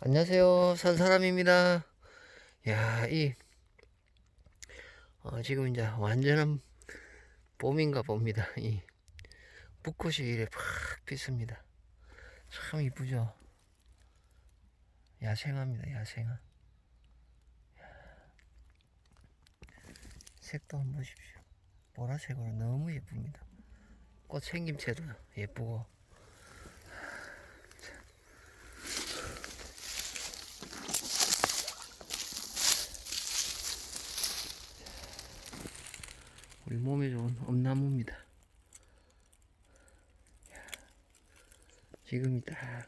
안녕하세요. 산사람입니다. 야, 이, 어, 지금 이제 완전한 봄인가 봅니다. 이, 붓꽃이 이래 팍 피습니다. 참 이쁘죠? 야생화입니다, 야생화. 색도 한번 보십시오. 보라색으로 너무 예쁩니다. 꽃 생김새도 예쁘고. 우리 몸에 좋은 엄나무입니다. 지금이 딱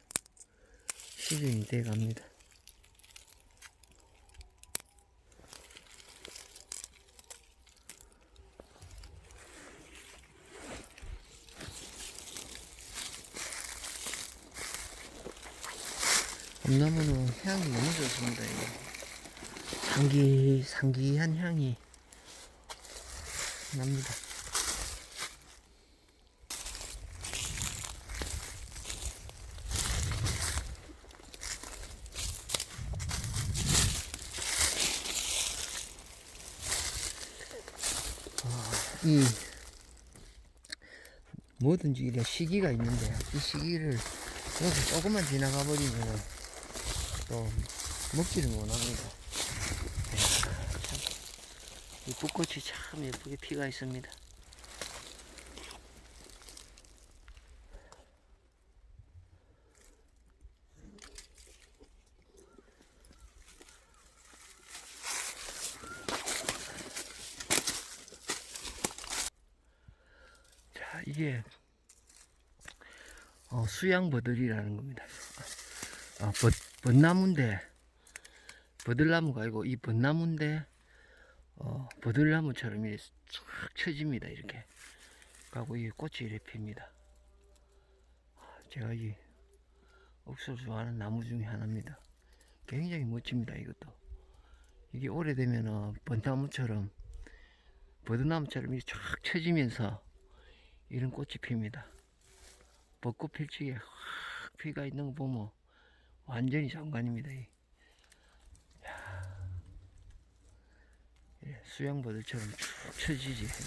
시즌이 돼 갑니다. 엄나무는 향이 너무 좋습니다. 이거. 상기 상기한 향이 납니다. 아, 이 뭐든지 이래 시기가 있는데 이 시기를 조금만 지나가 버리면 또 먹지를 못합니다. 이 붓꽃이 참 예쁘게 피가 있습니다. 자, 이게 어, 수양버들이라는 겁니다. 아, 벗, 벗나무인데 버들나무가 아니고 이 벗나무인데 어, 버들나무처럼 쫙 쳐집니다 이렇게. 가고 이 꽃이 이렇게 핍니다. 아, 제가 이 옥수수 좋아하는 나무 중에 하나입니다. 굉장히 멋집니다 이것도. 이게 오래되면 은 번나무처럼 버드나무처럼 쫙 쳐지면서 이런 꽃이 핍니다. 벚꽃 필지에 확 피가 있는 거 보면 완전히 장관입니다 이. 예, 수양버들처럼 쭉 쳐지지 이렇게.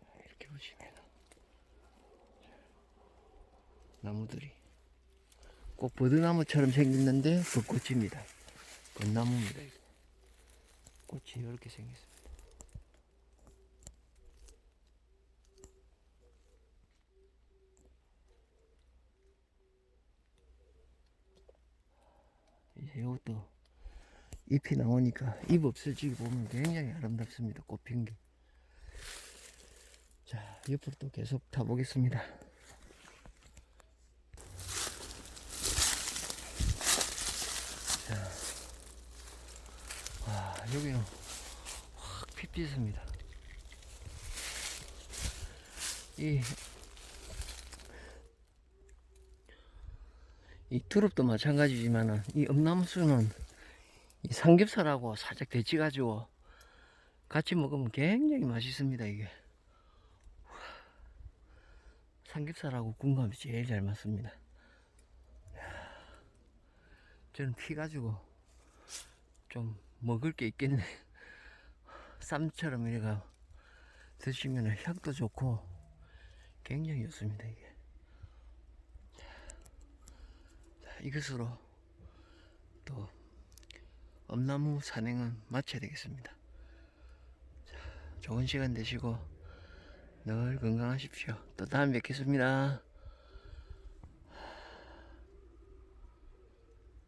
자, 이렇게 보시면 나무들이 꼭 버드나무처럼 생겼는데 벚꽃입니다. 벚나무입니다. 꽃이 이렇게 생겼습니다. 이제 이것도 잎이 나오니까 잎 없어지기 보면 굉장히 아름답습니다. 꽃핀 게. 자, 옆으로 또 계속 타보겠습니다. 자, 와, 여기는 확 핏빛습니다. 이, 이 두릅도 마찬가지지만은 이 엄나무수는 이 삼겹살하고 살짝 데치가지고 같이 먹으면 굉장히 맛있습니다 이게. 삼겹살하고 군감이 제일 잘 맞습니다. 저는 피가지고 좀 먹을 게 있겠네. 쌈처럼 이래가 드시면 향도 좋고 굉장히 좋습니다 이게. 자, 이것으로 또 엄나무 산행은 마쳐야 되겠습니다. 자, 좋은 시간 되시고 늘 건강하십시오. 또 다음에 뵙겠습니다.